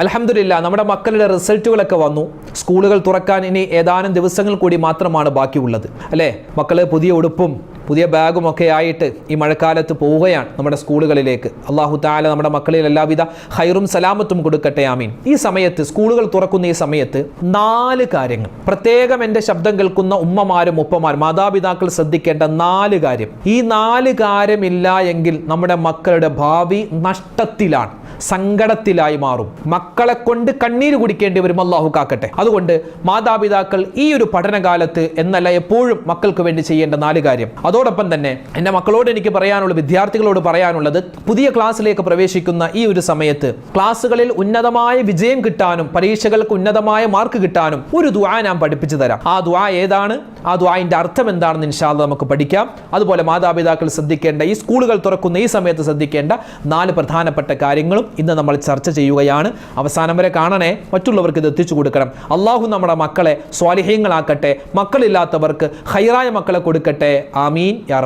അലഹമില്ല നമ്മുടെ മക്കളുടെ റിസൾട്ടുകളൊക്കെ വന്നു. സ്കൂളുകൾ തുറക്കാൻ ഇനി ഏതാനും ദിവസങ്ങൾ കൂടി മാത്രമാണ് ബാക്കിയുള്ളത്. അല്ലേ? മക്കൾ പുതിയ ഉടുപ്പും പുതിയ ബാഗും ഒക്കെ ആയിട്ട് ഈ മഴക്കാലത്ത് പോവുകയാണ് നമ്മുടെ സ്കൂളുകളിലേക്ക്. അള്ളാഹു താല നമ്മുടെ മക്കളിൽ എല്ലാവിധ ഹൈറും സലാമത്തും കൊടുക്കട്ടെ ആമീൻ. ഈ സമയത്ത് സ്കൂളുകൾ തുറക്കുന്ന ഈ സമയത്ത് നാല് കാര്യങ്ങൾ. പ്രത്യേകം എന്റെ ശബ്ദം കേൾക്കുന്ന ഉമ്മമാരും ഉപ്പമാരും മാതാപിതാക്കൾ ശ്രദ്ധിക്കേണ്ട നാല് കാര്യം. ഈ നാല് കാര്യമില്ല എങ്കിൽ നമ്മുടെ മക്കളുടെ ഭാവി നഷ്ടത്തിലാണ്. സങ്കടത്തിലായി മാറും. മക്കളെ കൊണ്ട് കണ്ണീര് കുടിക്കേണ്ടി വരും. അള്ളാഹു കാക്കട്ടെ. അതുകൊണ്ട് മാതാപിതാക്കൾ ഈ ഒരു പഠനകാലത്ത് എന്നല്ല എപ്പോഴും മക്കൾക്ക് വേണ്ടി ചെയ്യേണ്ട നാല് കാര്യം. അതോടൊപ്പം തന്നെ എന്റെ മക്കളോട് എനിക്ക് പറയാനുള്ള വിദ്യാർത്ഥികളോട് പറയാനുള്ളത് പുതിയ ക്ലാസ്സിലേക്ക് പ്രവേശിക്കുന്ന ഈ ഒരു സമയത്ത് ക്ലാസ്സുകളിൽ ഉന്നതമായ വിജയം കിട്ടാനും പരീക്ഷകൾക്ക് ഉന്നതമായ മാർക്ക് കിട്ടാനും ഒരു ദുആ ഞാൻ പഠിപ്പിച്ചു തരാം. ആ ദുആ ഏതാണ്? ആ ദുആന്റെ അർത്ഥം എന്താണെന്ന് ഇൻഷാല്ല നമുക്ക് പഠിക്കാം. അതുപോലെ മാതാപിതാക്കൾ ശ്രദ്ധിക്കേണ്ട ഈ സ്കൂളുകൾ തുറക്കുന്ന ഈ സമയത്ത് ശ്രദ്ധിക്കേണ്ട നാല് പ്രധാനപ്പെട്ട കാര്യങ്ങളും ഇന്ന് നമ്മൾ ചർച്ച ചെയ്യുകയാണ്. അവസാനം വരെ കാണണേ. മറ്റുള്ളവർക്ക് ഇത് എത്തിച്ചു കൊടുക്കണം. അള്ളാഹു നമ്മുടെ മക്കളെ സ്വാലിഹ്യങ്ങളാക്കട്ടെ മക്കളില്ലാത്തവർക്ക് ഹൈറായ മക്കളെ കൊടുക്കട്ടെ. ആമീൻ. യാ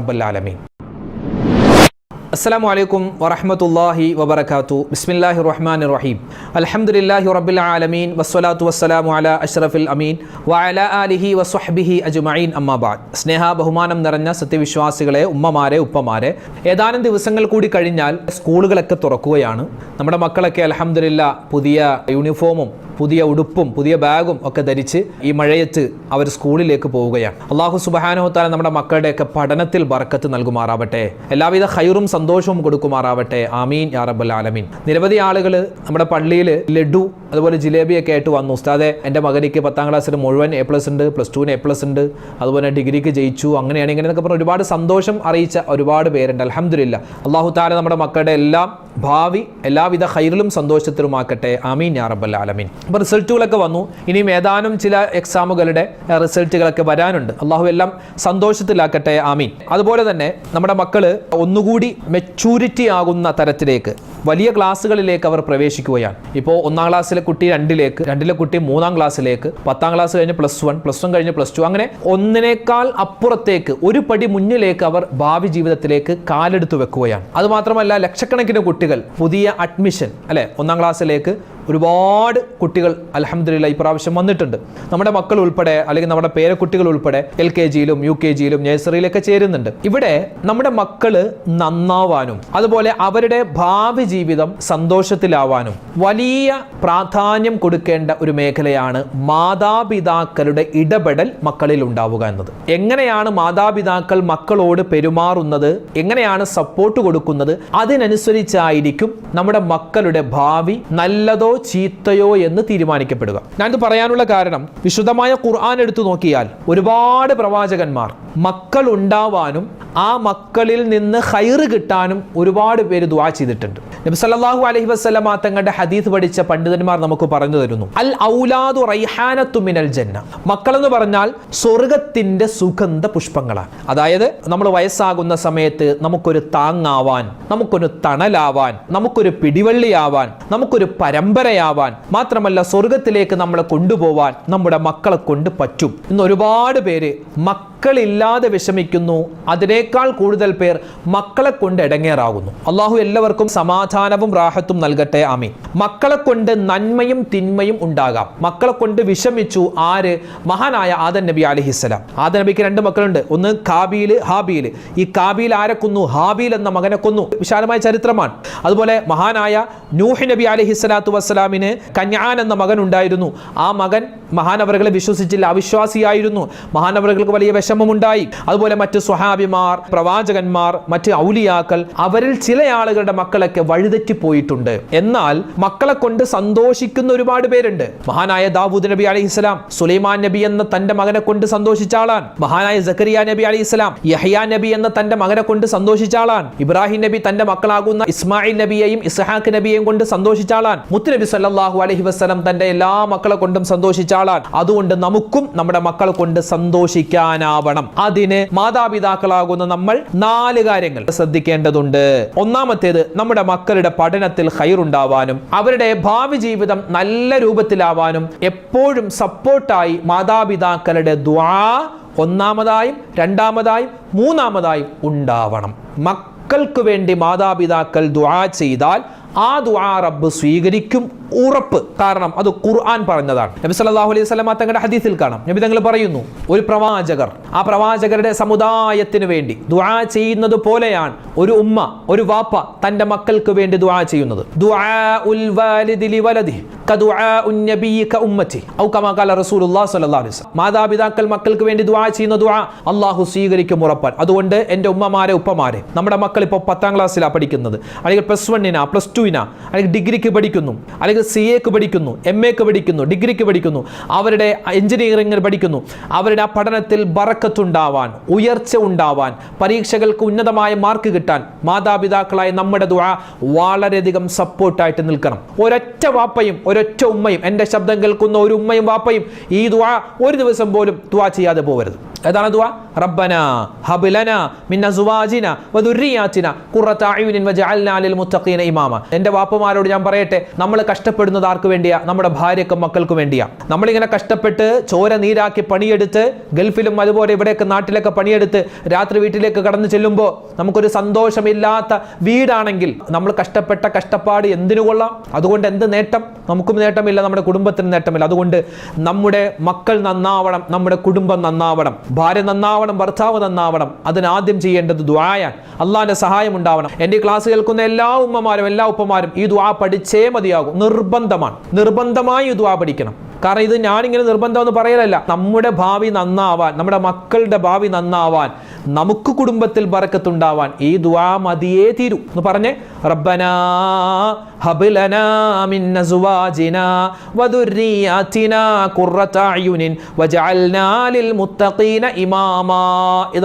ആലമീൻ വലൈക്കും അലൈക്കും വറഹ്മത്തുള്ളാഹി വബറകാതു ബിസ്മില്ലാഹി റഹ്മാൻ റഹീം അലഹമുല്ലാഹി റബ്ബിൽ ആലമീൻ. വസ്വലാത്തു വസ്സലാമു അലാ അഷ്റഫിൽ അമീൻ. വഅല ആലിഹി വസ്വഹ്ബിഹി അജ്മഈൻ. അമ്മാബാദ് സ്നേഹ ബഹുമാനം നിറഞ്ഞ സത്യവിശ്വാസികളെ ഉമ്മമാരെ ഉപ്പമാരെ ഏതാനും ദിവസങ്ങൾ കൂടി കഴിഞ്ഞാൽ സ്കൂളുകളൊക്കെ തുറക്കുകയാണ്. നമ്മുടെ മക്കളൊക്കെ അലഹമുല്ല പുതിയ യൂണിഫോമും പുതിയ ഉടുപ്പും പുതിയ ബാഗും ഒക്കെ ധരിച്ച് ഈ മഴയത്ത് അവർ സ്കൂളിലേക്ക് പോവുകയാണ്. അള്ളാഹു സുബാനോത്താല നമ്മുടെ മക്കളുടെയൊക്കെ പഠനത്തിൽ ബർക്കത്ത് നൽകുമാറാവട്ടെ. എല്ലാവിധ ഹൈറും സന്തോഷവും കൊടുക്കുമാറാവട്ടെ. ആമീൻ യാ റബ്ബൽ ആലമീൻ. നിരവധി ആളുകൾ നമ്മുടെ പള്ളിയിൽ ലഡു അതുപോലെ ജിലേബിയൊക്കെ ആയിട്ട് വന്നു. ഉസ്താദെ എന്റെ മകനിക്ക് പത്താം ക്ലാസ്സിൽ മുഴുവൻ എ പ്ലസ് ഉണ്ട് പ്ലസ് ടുവിന് എ പ്ലസ് ഉണ്ട്. അതുപോലെ ഡിഗ്രിക്ക് ജയിച്ചു. അങ്ങനെയാണ് ഇങ്ങനെ ഇങ്ങനെയൊക്കെ പറഞ്ഞ് ഒരുപാട് സന്തോഷം അറിയിച്ച ഒരുപാട് പേരുണ്ട്. അലഹമില്ല അള്ളാഹു താല നമ്മുടെ മക്കളുടെ എല്ലാം ഭാവി എല്ലാവിധ ഹൈറിലും സന്തോഷത്തിലുമാക്കട്ടെ. ആമീൻ യാ റബ്ബൽ ആലമീൻ. അപ്പോൾ റിസൾട്ടുകളൊക്കെ വന്നു. ഇനിയും ഏതാനും ചില എക്സാമുകളുടെ റിസൾട്ടുകളൊക്കെ വരാനുണ്ട്. അള്ളാഹു എല്ലാം സന്തോഷത്തിലാക്കട്ടെ. ആമീൻ. അതുപോലെ തന്നെ നമ്മുടെ മക്കൾ ഒന്നുകൂടി മെച്യൂരിറ്റി ആകുന്ന തരത്തിലേക്ക് വലിയ ക്ലാസ്സുകളിലേക്ക് അവർ പ്രവേശിക്കുകയാണ്. ഇപ്പോൾ ഒന്നാം ക്ലാസ്സിലെ കുട്ടി രണ്ടിലേക്ക് രണ്ടിലെ കുട്ടി മൂന്നാം ക്ലാസ്സിലേക്ക് പത്താം ക്ലാസ് കഴിഞ്ഞ് പ്ലസ് വൺ പ്ലസ് വൺ കഴിഞ്ഞ് പ്ലസ് ടു അങ്ങനെ ഒന്നിനേക്കാൾ അപ്പുറത്തേക്ക് ഒരു പടി മുന്നിലേക്ക് അവർ ഭാവി ജീവിതത്തിലേക്ക് കാലെടുത്ത് വെക്കുകയാണ്. അതുമാത്രമല്ല ലക്ഷക്കണക്കിന് കുട്ടികൾ പുതിയ അഡ്മിഷൻ അല്ലെ ഒന്നാം ക്ലാസ്സിലേക്ക് ഒരുപാട് കുട്ടികൾ അലഹമ്മദില്ല ഇപ്രാവശ്യം വന്നിട്ടുണ്ട്. നമ്മുടെ മക്കൾ ഉൾപ്പെടെ അല്ലെങ്കിൽ നമ്മുടെ പേരക്കുട്ടികൾ ഉൾപ്പെടെ എൽ കെ ജിയിലും യു കെ ജിയിലും നഴ്സറിയിലൊക്കെ ചേരുന്നുണ്ട്. ഇവിടെ നമ്മുടെ മക്കൾ നന്നാവാനും അതുപോലെ അവരുടെ ഭാവി ജീവിതം സന്തോഷത്തിലാവാനും വലിയ പ്രാധാന്യം കൊടുക്കേണ്ട ഒരു മേഖലയാണ് മാതാപിതാക്കളുടെ ഇടപെടൽ മക്കളിൽ ഉണ്ടാവുക എന്നത്. എങ്ങനെയാണ് മാതാപിതാക്കൾ മക്കളോട് പെരുമാറുന്നത് എങ്ങനെയാണ് സപ്പോർട്ട് കൊടുക്കുന്നത് അതിനനുസരിച്ചായിരിക്കും നമ്മുടെ മക്കളുടെ ഭാവി നല്ലതോ ചീത്തയോ എന്ന് തീരുമാനിക്കപ്പെടുക. ഞാനിത് പറയാനുള്ള കാരണം വിശുദ്ധമായ ഖുർആൻ എടുത്തു നോക്കിയാൽ ഒരുപാട് പ്രവാചകന്മാർ മക്കൾ ഉണ്ടാവാനും ആ മക്കളിൽ നിന്ന് ഹൈറ് കിട്ടാനും ഒരുപാട് പേര് ദുവാ ചെയ്തിട്ടുണ്ട്. നബി സല്ലല്ലാഹു അലൈഹി വസല്ലമ തങ്ങളുടെ ഹദീസ് പഠിച്ച പണ്ഡിതന്മാർ നമുക്ക് പറഞ്ഞു തരുന്നു. അൽ ഔലാദു റൈഹാനത്തു മിനൽ ജന്ന. മക്കൾ എന്ന് പറഞ്ഞാൽ സ്വർഗത്തിന്റെ സുഗന്ധ പുഷ്പങ്ങളാണ് അതായത് നമ്മൾ വയസ്സാകുന്ന സമയത്ത് നമുക്കൊരു താങ്ങാവാൻ നമുക്കൊരു തണലാവാൻ നമുക്കൊരു പിടിവള്ളിയാവാൻ നമുക്കൊരു പരമ്പരയാവാൻ മാത്രമല്ല സ്വർഗത്തിലേക്ക് നമ്മളെ കൊണ്ടുപോവാൻ നമ്മുടെ മക്കളെ കൊണ്ട് പറ്റും. ഇന്ന് ഒരുപാട് പേര് മക്കളില്ലാതെ വിഷമിക്കുന്നു. അതിനേക്കാൾ കൂടുതൽ പേർ മക്കളെ കൊണ്ട് ഇടങ്ങേറാകുന്നു. അള്ളാഹു എല്ലാവർക്കും സമാധാനവും റാഹത്തും നൽകട്ടെ. ആമി മക്കളെ കൊണ്ട് നന്മയും തിന്മയും ഉണ്ടാകാം. മക്കളെ കൊണ്ട് വിഷമിച്ചു ആര്? മഹാനായ ആദൻ നബി അലഹിസ്സലാം ആദൻ നബിക്ക് രണ്ട് മക്കളുണ്ട്. ഒന്ന് കാബീൽ ഹാബീൽ. ഈ കാബീൽ ആരെ കൊന്നു? ഹാബീൽ എന്ന മകനെ കൊന്നു. വിശാലമായ ചരിത്രമാണ്. അതുപോലെ മഹാനായ നൂഹ് നബി അലഹി സ്വലാത്തു വസ്സലാമിന് കന്യാൻ എന്ന മകൻ ഉണ്ടായിരുന്നു ആ മകൻ മഹാനവറുകളെ വിശ്വസിച്ചില്ല. അവിശ്വാസിയായിരുന്നു. മഹാനവറുകൾക്ക് വലിയ വിഷമമുണ്ടായി. അതുപോലെ മറ്റ് സ്വഹാബിമാർ പ്രവാചകന്മാർ മറ്റ് ഔലിയാക്കൾ അവരിൽ ചില ആളുകളുടെ മക്കളൊക്കെ വഴിതെറ്റി പോയിട്ടുണ്ട്. എന്നാൽ മക്കളെ കൊണ്ട് സന്തോഷിക്കുന്ന ഒരുപാട് പേരുണ്ട്. മഹാനായ ദാവൂദ് നബി അലി ഇസ്ലാം സുലൈമാൻ നബി എന്ന തന്റെ മകനെ കൊണ്ട് സന്തോഷിച്ച ആളാണ്. മഹാനായ സക്കരിയ നബി അലി ഇസ്ലാം യഹിയ നബി എന്ന തന്റെ മകനെ കൊണ്ട് സന്തോഷിച്ച ആളാണ്. ഇബ്രാഹിം നബി തന്റെ മക്കളാകുന്ന ഇസ്മായിൽ നബിയെയും ഇസ്ഹാഖ് നബിയെയും കൊണ്ട് സന്തോഷിച്ച ആളാണ്. മുത്തുനബി സല്ലാഹു അലഹി വസ്ലം തന്റെ എല്ലാ മക്കളെ കൊണ്ടും സന്തോഷിച്ച ആളാണ്. അതുകൊണ്ട് നമുക്കും നമ്മുടെ മക്കളെ കൊണ്ട് സന്തോഷിക്കാനാവണം അതിന് മാതാപിതാക്കളാകുന്ന നമ്മൾ നാല് കാര്യങ്ങൾ ശ്രദ്ധിക്കേണ്ടതുണ്ട്. ഒന്നാമത്തേത് നമ്മുടെ മക്കളുടെ പഠനത്തിൽ ഹൈറുണ്ടാവാനും അവരുടെ ഭാവി ജീവിതം നല്ല രൂപത്തിലാവാനും എപ്പോഴും സപ്പോർട്ടായി മാതാപിതാക്കളുടെ ദ്വാ ഒന്നാമതായും രണ്ടാമതായും മൂന്നാമതായും ഉണ്ടാവണം. മക്കൾക്ക് വേണ്ടി മാതാപിതാക്കൾ ദ്വാ ചെയ്താൽ ആ ദുആ റബ്ബ് സ്വീകരിക്കും ഉറപ്പ്. കാരണം അത് ഖുർആൻ പറഞ്ഞതാണ്. നബി സല്ലല്ലാഹു അലൈഹി വസല്ലമ തങ്ങളുടെ ഹദീസിൽ കാണാം. നബി തങ്ങൾ പറയുന്നു ഒരു പ്രവാചകർ ആ പ്രവാചകരുടെ സമുദായത്തിന് വേണ്ടി ദുആ ചെയ്യുന്നത് പോലെയാണ് ഒരു ഉമ്മ ഒരു വാപ്പ തന്റെ മക്കൾക്ക് വേണ്ടി ദുആ ചെയ്യുന്നത്. മാതാപിതാക്കൾ മക്കൾക്ക് വേണ്ടി ദുആ ചെയ്യുന്ന ദുആ അള്ളാഹു സ്വീകരിക്കും ഉറപ്പാൻ അതുകൊണ്ട് എന്റെ ഉമ്മമാരെ ഉപ്പമാരെ നമ്മുടെ മക്കൾ ഇപ്പോൾ പത്താം ക്ലാസ്സിലാണ് പഠിക്കുന്നത്. അല്ലെങ്കിൽ പ്ലസ് വണ്ണിനാ പ്ലസ് ടുവിനാ അല്ലെങ്കിൽ ഡിഗ്രിക്ക് പഠിക്കുന്നു. അല്ലെങ്കിൽ സി എക്ക് പഠിക്കുന്നു. എം എക്ക് പഠിക്കുന്നു. ഡിഗ്രിക്ക് പഠിക്കുന്നു. അവരുടെ എഞ്ചിനീയറിംഗിൽ പഠിക്കുന്നു. അവരുടെ ആ പഠനത്തിൽ ബറക്കത്തുണ്ടാവാൻ ഉയർച്ച ഉണ്ടാവാൻ പരീക്ഷകൾക്ക് ഉന്നതമായ മാർക്ക് കിട്ടാൻ മാതാപിതാക്കളായ നമ്മുടെ ദുഴ വളരെയധികം സപ്പോർട്ടായിട്ട് നിൽക്കണം. ഒരൊറ്റ വാപ്പയും ഒരൊറ്റ ഉമ്മയും എന്റെ ശബ്ദം കേൾക്കുന്ന ഒരു ഉമ്മയും വാപ്പയും ഈ ദുഴ ഒരു ദിവസം പോലും ദുവാ ചെയ്യാതെ പോകരുത് ഏതാണ് ദുആ? റബ്ബന ഹബിലന മിന്ന സുവാജിന വദുർരിയാതിന ഖുറത അയുനിൻ വജഅൽനാ ലിൽ മുത്തഖീന ഇമാമ. എന്റെ വാപ്പമാരോട് ഞാൻ പറയട്ടെ നമ്മൾ കഷ്ടപ്പെടുന്നത് ആർക്ക് വേണ്ടിയാ? നമ്മുടെ ഭാര്യക്കും മക്കൾക്കും വേണ്ടിയാ. നമ്മളിങ്ങനെ കഷ്ടപ്പെട്ട് ചോര നീരാക്കി പണിയെടുത്ത് ഗൾഫിലും അതുപോലെ ഇവിടെയൊക്കെ നാട്ടിലൊക്കെ പണിയെടുത്ത് രാത്രി വീട്ടിലേക്ക് കടന്നു ചെല്ലുമ്പോൾ നമുക്കൊരു സന്തോഷമില്ലാത്ത വീടാണെങ്കിൽ നമ്മൾ കഷ്ടപ്പെട്ട കഷ്ടപ്പാട് എന്തിനു കൊള്ളാം? അതുകൊണ്ട് എന്ത് നേട്ടം? നമുക്കും നേട്ടമില്ല നമ്മുടെ കുടുംബത്തിന് നേട്ടമില്ല. അതുകൊണ്ട് നമ്മുടെ മക്കൾ നന്നാവണം നമ്മുടെ കുടുംബം നന്നാവണം. ഭാര്യ നന്നാവണം ഭർത്താവ് നന്നാവണം. അതിനാദ്യം ചെയ്യേണ്ടത് ദ്വായാണ് അള്ളാന്റെ സഹായം ഉണ്ടാവണം. എന്റെ ക്ലാസ് കേൾക്കുന്ന എല്ലാ ഉമ്മമാരും എല്ലാ ഉപ്പമാരും ഈ ദ്വാ പഠിച്ചേ മതിയാകും. നിർബന്ധമാണ്. നിർബന്ധമായി ഈ ദ്വാ പഠിക്കണം. കാരണം ഇത് ഞാനിങ്ങനെ നിർബന്ധം എന്ന് പറയലല്ല. നമ്മുടെ ഭാവി നന്നാവാൻ നമ്മുടെ മക്കളുടെ ഭാവി നന്നാവാൻ നമുക്ക് കുടുംബത്തിൽ ബറക്കത്തുണ്ടാവാൻ ഈ ദ്വാ മതിയേ തീരൂ എന്ന് പറഞ്ഞ് റബ്ബനാ ഹബ്ലനാ ഖുർറത അയുനിൻ വജഅൽനാ ലിൽ മുത്തഖീന ഇമാമാ. ഇത്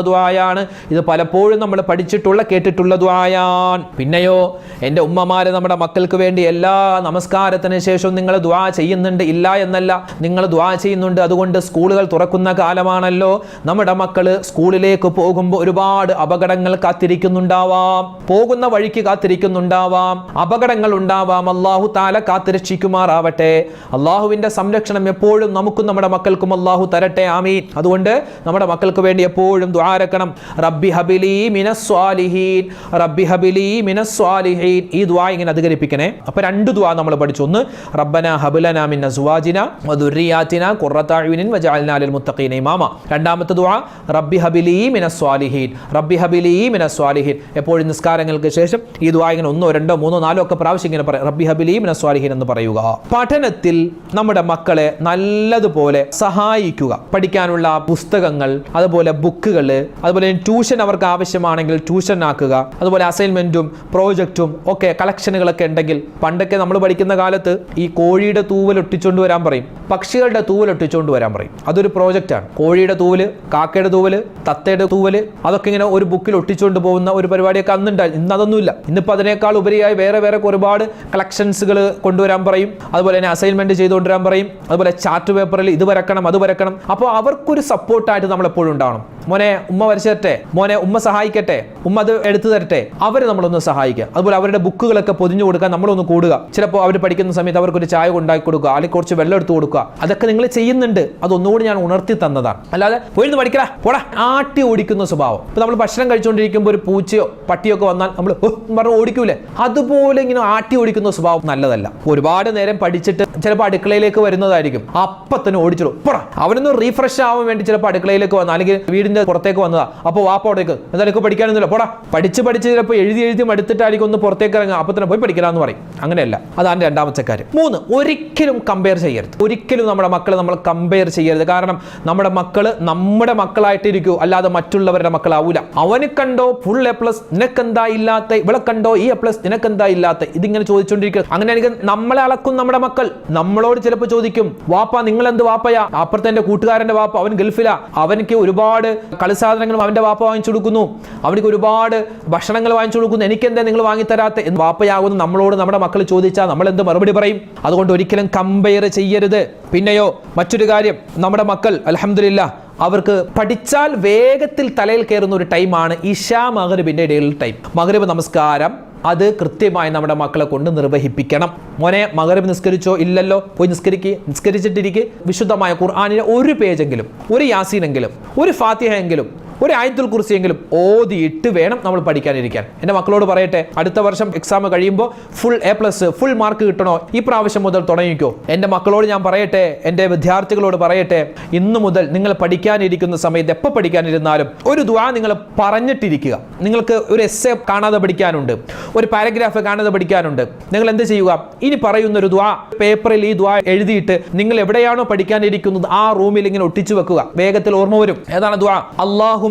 ദ്വായാണ് ഇത് പലപ്പോഴും നമ്മൾ പഠിച്ചിട്ടുള്ള കേട്ടിട്ടുള്ള ദുആയാണ്. പിന്നെയോ എന്റെ ഉമ്മമാരെ നമ്മുടെ മക്കൾക്ക് വേണ്ടി എല്ലാ നമസ്കാരത്തിന് ശേഷം നിങ്ങൾ ദ്വാ ചെയ്യുന്നുണ്ട് ഇല്ല എന്നല്ല. നിങ്ങൾ ദ്വാ ചെയ്യുന്നുണ്ട് അതുകൊണ്ട് സ്കൂളുകൾ തുറക്കുന്ന കാലമാണല്ലോ. നമ്മുടെ മക്കൾ സ്കൂളിലേക്ക് പോകുമ്പോൾ ഒരുപാട് അപകടങ്ങൾ കാത്തിരിക്കുന്നുണ്ടാവാം. പോകുന്ന വഴിക്ക് കാത്തിരിക്കുന്നുണ്ടാവാം. അപകടങ്ങൾ ഉണ്ടാവാം. അള്ളാഹു താല കാത്തിരക്ഷിക്കുമാറാവട്ടെ. അള്ളാഹുവിന്റെ സംരക്ഷണം എപ്പോഴും നമുക്കും നമ്മുടെ മക്കൾക്കും അള്ളാഹു തരട്ടെ. ആമീൻ. അതുകൊണ്ട് നമ്മുടെ മക്കൾക്ക് വേണ്ടി എപ്പോഴും ദ്വാരക്കണം റബ്ബി ഹബിലി മിനസ്വാലിഹീൻ റബ്ബി ഹബിലി മിനസ്വാലിഹീൻ ഈ ദ്വാ ഇങ്ങനെ അധികരിപ്പിക്കണേ. അപ്പൊ രണ്ട് ദ്വാ നമ്മൾ പഠിച്ചു. ഒന്ന് റബ്ബന ഹബുലന മിൻ അസ്വാജിന വദുർരിയാതിന ഖുറതഅയുനിൻ വജഅൽനാ ലിൽ മുത്തഖീന ഇമാമ. രണ്ടാമത്തെ ദ്വാ റബ്ബി ഹബിലി മിന സ്വാലിഹീൻ റബ്ബി ഹബിലി മിന സ്വാലിഹീൻ എപ്പോഴും നിസ്കാരങ്ങൾക്ക് ശേഷം ഈ ദുആ ഒന്നോ രണ്ടോ മൂന്നോ നാലോ ഒക്കെ പ്രാവശ്യം ഇങ്ങനെ പറയാം. റബ്ബി ഹബിലി മിന സ്വാലിഹീൻ എന്ന് പറയുക. പഠനത്തിൽ നമ്മുടെ മക്കളെ നല്ലതുപോലെ സഹായിക്കുക. പഠിക്കാനുള്ള പുസ്തകങ്ങൾ അതുപോലെ ബുക്കുകൾ അതുപോലെ ട്യൂഷൻ അവർക്ക് ആവശ്യമാണെങ്കിൽ ട്യൂഷൻ ആക്കുക അതുപോലെ അസൈൻമെന്റും പ്രോജക്റ്റും ഒക്കെ കളക്ഷനുകളൊക്കെ ഉണ്ടെങ്കിൽ പണ്ടൊക്കെ നമ്മൾ പഠിക്കുന്ന കാലത്ത് ഈ കോഴിയുടെ തൂവൽ ഒട്ടിച്ചുകൊണ്ട് വരാൻ പറയും. പക്ഷികളുടെ തൂവൽ ഒട്ടിച്ചുകൊണ്ട് വരാൻ പറയും. അതൊരു പ്രോജക്റ്റാണ്. കോഴിയുടെ തൂവൽ കാക്കയുടെ തൂവൽ തത്തയുടെ തൂവൽ അതൊക്കെ ഇങ്ങനെ ഒരു ബുക്കിൽ ഒട്ടിച്ചുകൊണ്ട് പോകുന്ന ഒരു പരിപാടിയൊക്കെ അന്നുണ്ടായി. ഇന്ന് അതൊന്നുമില്ല. ഇന്നിപ്പോൾ അതിനേക്കാൾ ഉപരിയായി വേറെ വേറെ ഒരുപാട് കളക്ഷൻസുകൾ കൊണ്ടുവരാൻ പറയും. അതുപോലെ തന്നെ അസൈൻമെന്റ് ചെയ്തുകൊണ്ടുവരാൻ പറയും. അതുപോലെ ചാർട്ട് പേപ്പറിൽ ഇത് വരക്കണം അത് വരക്കണം. അപ്പോൾ അവർക്കൊരു സപ്പോർട്ടായിട്ട് നമ്മൾ എപ്പോഴും ഉണ്ടാവണം. മോനെ ഉമ്മ വരച്ചു തരട്ടെ മോനെ ഉമ്മ സഹായിക്കട്ടെ. ഉമ്മ അത് എടുത്തു തരട്ടെ. അവരെ നമ്മളൊന്ന് സഹായിക്കുക. അതുപോലെ അവരുടെ ബുക്കുകളൊക്കെ പൊതിഞ്ഞു കൊടുക്കുക നമ്മളൊന്ന് കൂടുക. ചിലപ്പോൾ അവർ പഠിക്കുന്ന സമയത്ത് അവർക്കൊരു ചായ ഉണ്ടാക്കി കൊടുക്കുക അല്ലെങ്കിൽ കുറച്ച് വെള്ളം എടുത്തു കൊടുക്കുക. അതൊക്കെ നിങ്ങൾ ചെയ്യുന്നുണ്ട്. അതൊന്നുകൂടി ഞാൻ ഉണർത്തി തന്നതാണ്. അല്ലാതെ പോയിരുന്നു പഠിക്കടാ പോടാ. ആട്ടി ഓടിക്കുന്ന സ്വഭാവം. ഇപ്പൊ നമ്മൾ ഭക്ഷണം കഴിച്ചുകൊണ്ടിരിക്കുമ്പോൾ ഒരു പൂച്ചയോ പട്ടിയോ ഒക്കെ വന്നാൽ നമ്മൾ പറഞ്ഞ് ഓടിക്കൂലേ? അതുപോലെ ഇങ്ങനെ ആട്ടി ഓടിക്കുന്ന സ്വഭാവം നല്ലതല്ല. ഒരുപാട് നേരം പഠിച്ചിട്ട് ചിലപ്പോൾ അടുക്കളയിലേക്ക് വരുന്നതായിരിക്കും. അപ്പത്തന്നെ ഓടിച്ചിടും പോടാ. അവനൊന്ന് റീഫ്രഷ് ആവാൻ വേണ്ടി ചിലപ്പോൾ അടുക്കളയിലേക്ക് വന്നാൽ അല്ലെങ്കിൽ വീടിന്റെ പുറത്തേക്ക് വന്നതാ. അപ്പോൾ വാപ്പ അവിടേക്ക് എന്തായാലും എനിക്ക് പഠിക്കാനൊന്നുമില്ല പോടാ. പഠിച്ച് പഠിച്ച് ചിലപ്പോൾ എഴുതി എഴുതി മടുത്തിട്ടായിരിക്കും ഒന്ന് പുറത്തേക്ക് ഇറങ്ങുക. അപ്പൊ തന്നെ പോയി പഠിക്കലാന്ന് പറയും. അങ്ങനെയല്ല. അതാണ് രണ്ടാമത്തെ കാര്യം. മൂന്ന് ഒരിക്കലും കമ്പയർ ചെയ്യരുത്. ഒരിക്കലും നമ്മുടെ മക്കളെ നമ്മൾ കമ്പയർ ചെയ്യരുത്. കാരണം നമ്മുടെ മക്കൾ നമ്മുടെ മക്കളായിട്ടിരിക്കൂ. അല്ലാതെ മറ്റുള്ളവരുടെ മക്കളാവൂല. അവന് കണ്ടോ ഫുൾ എ പ്ലസ് നിനക്കെന്താ ഇല്ലാത്ത ഇവിടെ കണ്ടോ ഈ എ പ്ലസ് നിനക്കെന്താ ഇല്ലാത്ത ഇതിങ്ങനെ ചോദിച്ചുകൊണ്ടിരിക്കുക അങ്ങനെ എനിക്ക് നമ്മളെ അളക്കും നമ്മുടെ മക്കൾ. നമ്മളോട് ചിലപ്പോൾ ചോദിക്കും വാപ്പ നിങ്ങൾ എന്ത് വാപ്പയാ? അപ്പുറത്തെ കൂട്ടുകാരന്റെ വാപ്പ അവൻ ഗൾഫിലാ. അവനക്ക് ഒരുപാട് കളിസാധനങ്ങളും അവന്റെ വാപ്പ വാങ്ങിച്ചു കൊടുക്കുന്നു. അവനിക്ക് ഒരുപാട് ഭക്ഷണങ്ങൾ വാങ്ങിച്ചു കൊടുക്കുന്നു. എനിക്കെന്താ നിങ്ങൾ വാങ്ങിത്തരാത്ത? എന്ന് വാപ്പയാകുന്നു. നമ്മളോട് നമ്മുടെ മക്കൾ ചോദിച്ചാൽ നമ്മൾ എന്ത് മറുപടി പറയും? അതുകൊണ്ട് ഒരിക്കലും കമ്പയർ ചെയ്യരുത്. പിന്നെയോ മറ്റൊരു കാര്യം. നമ്മുടെ മക്കൾ അലഹമില്ല അവർക്ക് പഠിച്ചാൽ വേഗത്തിൽ തലയിൽ കയറുന്ന ഒരു ടൈമാണ് ഇഷ മഹറിബിന്റെ ഇടയിലുള്ള ടൈം മഹറിബ് നമസ്കാരം. അത് കൃത്യമായി നമ്മുടെ മക്കളെ കൊണ്ട് നിർവഹിപ്പിക്കണം. മോനെ മകരവ് നിസ്കരിച്ചോ ഇല്ലല്ലോ? പോയി നിസ്കരിക്ക്. നിസ്കരിച്ചിട്ടിരിക്കെ. വിശുദ്ധമായ ഖുർആാനിലെ ഒരു പേജെങ്കിലും ഒരു യാസീനെങ്കിലും ഒരു ഫാത്തിഹ എങ്കിലും ഒരു ആയത്തുൽ കുറിച്ചെങ്കിലും ഓതിയിട്ട് വേണം നമ്മൾ പഠിക്കാനിരിക്കാൻ. എന്റെ മക്കളോട് പറയട്ടെ അടുത്ത വർഷം എക്സാം കഴിയുമ്പോൾ full A plus full mark കിട്ടണോ? ഈ പ്രാവശ്യം മുതൽ തുടങ്ങിക്കോ. എന്റെ മക്കളോട് ഞാൻ പറയട്ടെ എന്റെ വിദ്യാർത്ഥികളോട് പറയട്ടെ ഇന്നു മുതൽ നിങ്ങൾ പഠിക്കാനിരിക്കുന്ന സമയത്ത് എപ്പോൾ പഠിക്കാനിരുന്നാലും ഒരു ദ്വാ നിങ്ങൾ പറഞ്ഞിട്ടിരിക്കുക. നിങ്ങൾക്ക് ഒരു എസ് എ കാണാതെ പഠിക്കാനുണ്ട് ഒരു പാരഗ്രാഫ് കാണാതെ പഠിക്കാനുണ്ട്. നിങ്ങൾ എന്ത് ചെയ്യുക? ഇനി പറയുന്ന ഒരു ദ്വാ പേപ്പറിൽ ഈ ദ്വാ എഴുതിയിട്ട് നിങ്ങൾ എവിടെയാണോ പഠിക്കാനിരിക്കുന്നത് ആ റൂമിൽ ഇങ്ങനെ ഒട്ടിച്ചു വെക്കുക. വേഗത്തിൽ ഓർമ്മ വരും. ഏതാണ് ദ്വാ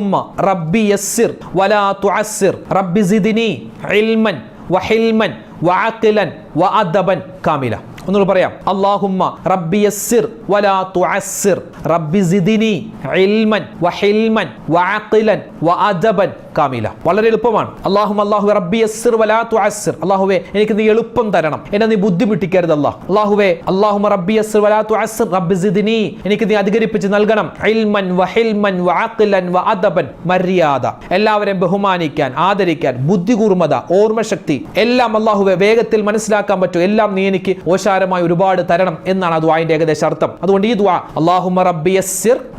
അല്ലാഹുമ്മ റബ്ബി യസ്സിർ വലാ തുഅസ്സിർ റബ്ബി സിദ്നി ഇൽമൻ വഹിൽമൻ വഅഖിലൻ വഅദബൻ കാമില ഒന്നുകൂടി പറയാം. അല്ലാഹുമ്മ റബ്ബി യസ്സിർ വലാ തുഅസ്സിർ. റബ്ബി സിദിനി ഇൽമൻ വഹിൽമൻ വഅഖിലൻ വഅദബൻ കാമില. വളരെ എളുപ്പമാണ്. അള്ളാഹു അള്ളാഹു റബ്ബി യസ്സിർ വലാ തുഅസ്സിർ. അള്ളാഹുവേ എനിക്ക് നീ എളുപ്പം തരണം. എന്നെ നീ ബുദ്ധിമുട്ടിക്കരുത് അല്ലാഹ്. അള്ളാഹുവേ അള്ളാഹു റബ്ബി യസ്സിർ വലാ തുഅസ്സിർ. റബ്ബി സിദിനി എനിക്ക് നീ അധികരിപ്പിച്ച് നൽകണം. ഇൽമൻ വഹിൽമൻ വഅഖിലൻ വഅദബൻ മര്യാദ. എല്ലാവരെയും ബഹുമാനിക്കാൻ ആദരിക്കാൻ ബുദ്ധികൂർമ്മത ഓർമ്മശക്തി എല്ലാം അള്ളാഹുവെ വേഗത്തിൽ മനസ്സിലാക്കാൻ പറ്റും. എല്ലാം നീ എനിക്ക് ഓശാരമായി ഒരുപാട് തരണം എന്നാണ് ആ ദ്വായന്റെ ഏകദേശ അർത്ഥം. അതുകൊണ്ട് ഈ ദുആ അള്ളാഹുമ റബ്ബി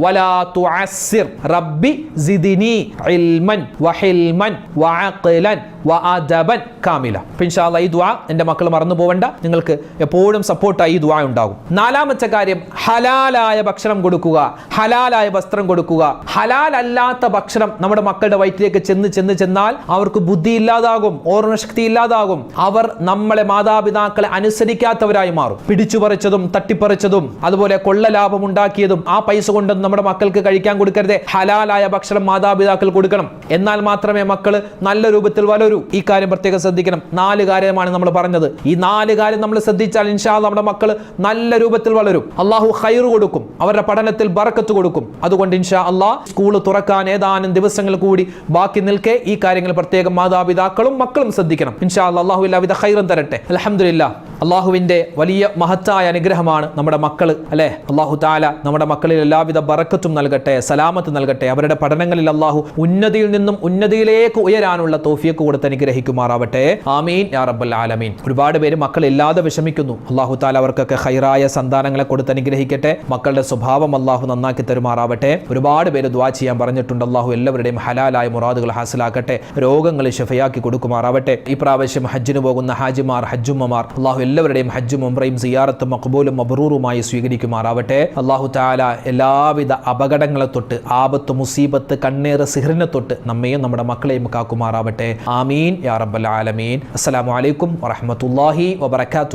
വലാ തുഅസ്സിർ. റബ്ബി സിദിനി ഇൽമൻ വഹിൽമൻ വഅഖ്ലൻ വഅദബൻ കാമില. അപ്പോൾ ഇൻഷാ അല്ലാഹ് ഈ ദുആ എന്റെ മക്കൾ മറന്നു പോവണ്ട. നിങ്ങൾക്ക് എപ്പോഴും സപ്പോർട്ട് ആയി ഈ ദുആ ഉണ്ടാകും. നാലാമത്തെ കാര്യം ഹലാലായ ഭക്ഷണം കൊടുക്കുക. ഹലാലായ വസ്ത്രം കൊടുക്കുക. ഹലാൽ അല്ലാത്ത ഭക്ഷണം നമ്മുടെ മക്കളുടെ വയറ്റിലേക്ക് ചെന്ന് ചെന്ന് ചെന്നാൽ അവർക്ക് ബുദ്ധി ഇല്ലാതാകും ഓർമ്മശക്തി ഇല്ലാതാകും. അവർ നമ്മളെ മാതാപിതാക്കളെ അനുസരിക്കാത്തവരായി മാറും. പിടിച്ചു പറിച്ചതും തട്ടിപ്പറിച്ചതും അതുപോലെ കൊള്ള ലാഭം ഉണ്ടാക്കിയതും ആ പൈസ കൊണ്ടും നമ്മുടെ മക്കൾക്ക് കഴിക്കാൻ കൊടുക്കരുത്. ഹലാലായ ഭക്ഷണം മാതാപിതാക്കൾ കൊടുക്കണം. എന്നാൽ മാത്രമേ മക്കൾ നല്ല രൂപത്തിൽ വളരൂ ഈ കാര്യം പ്രത്യേകം ശ്രദ്ധിക്കണം. നാല് കാര്യമാണ് നമ്മൾ പറഞ്ഞത്. ഈ നാല് കാര്യം നമ്മൾ ശ്രദ്ധിച്ചാൽ ഇൻഷാ നമ്മുടെ മക്കൾ നല്ല രൂപത്തിൽ വളരും. അള്ളാഹു ഹൈർ കൊടുക്കും. അവരുടെ പഠനത്തിൽ ബറക്കത്ത് കൊടുക്കും. അതുകൊണ്ട് ഇൻഷാ അള്ളാഹ് സ്കൂൾ തുറക്കാൻ ഏതാനും ദിവസങ്ങൾ കൂടി ബാക്കി നിൽക്കെ ഈ കാര്യങ്ങൾ പ്രത്യേകം മാതാപിതാക്കളും മക്കളും ശ്രദ്ധിക്കണം. ഇൻഷാ അള്ളാഹു എല്ലാവിധ ഹൈറും തരട്ടെ. അലഹമില്ല അള്ളാഹുവിന്റെ വലിയ മഹത്തായ അനുഗ്രഹമാണ് നമ്മുടെ മക്കൾ അല്ലെ? അള്ളാഹു താല നമ്മുടെ മക്കളിൽ എല്ലാവിധ ബറക്കത്തും നൽകട്ടെ സലാമത്ത് നൽകട്ടെ. അവരുടെ പഠനങ്ങളിൽ അള്ളാഹു ഉന്നതിയിൽ നിന്നും ഉന്നതിയിലേക്ക് ഉയരാനുള്ള തോഫിയൊക്കെ കൊടുത്ത് അനുഗ്രഹിക്കുമാറാവട്ടെ. ആമീൻ. യാ റബ്ബൽ ആലമീൻ. ഒരുപാട് പേര് മക്കളില്ലാതെ വിഷമിക്കുന്നു. അള്ളാഹു താല അവർക്കൊക്കെ ഹൈറായ സന്താനങ്ങളെ കൊടുത്ത് അനുഗ്രഹിക്കട്ടെ. മക്കളുടെ സ്വഭാവം അള്ളാഹു നന്നാക്കി തരുമാറാവട്ടെ. ഒരുപാട് പേര് ദ്വാ ചെയ്യാൻ പറഞ്ഞിട്ടുണ്ട്. അള്ളാഹു എല്ലാവരുടെയും ഹലാലായ മുറാദുകൾ ഹാസിലാക്കട്ടെ. രോഗങ്ങൾ ഷഫയാക്കി കൊടുക്കുമാറാവട്ടെ. ഈ പ്രാവശ്യം ഹജ്ജിന് പോകുന്ന ഹാജിമാർ ഹജ്ജുമ്മമാർ അള്ളാഹു എല്ലാവരുടെയും ഹജ്ജും ഉംറയും സിയാറത്തും മക്ബൂലും മബ്രൂറുമായി സ്വീകരിക്കുമാറാവട്ടെ. അള്ളാഹു താല എല്ലാവിധ അപകടങ്ങളെ തൊട്ട് ആപത്ത് മുസീബത്ത് കണ്ണേറ് സിഹറിനെ തൊട്ട് നമ്മയും നമ്മുടെ മക്കളെയും കാക്കുമാറാവട്ടെ. ആമീൻ. യാ റബ്ബൽ ആലമീൻ. അസ്സലാമു അലൈക്കും വറഹ്മത്തുള്ളാഹി വബറകാതുഹു.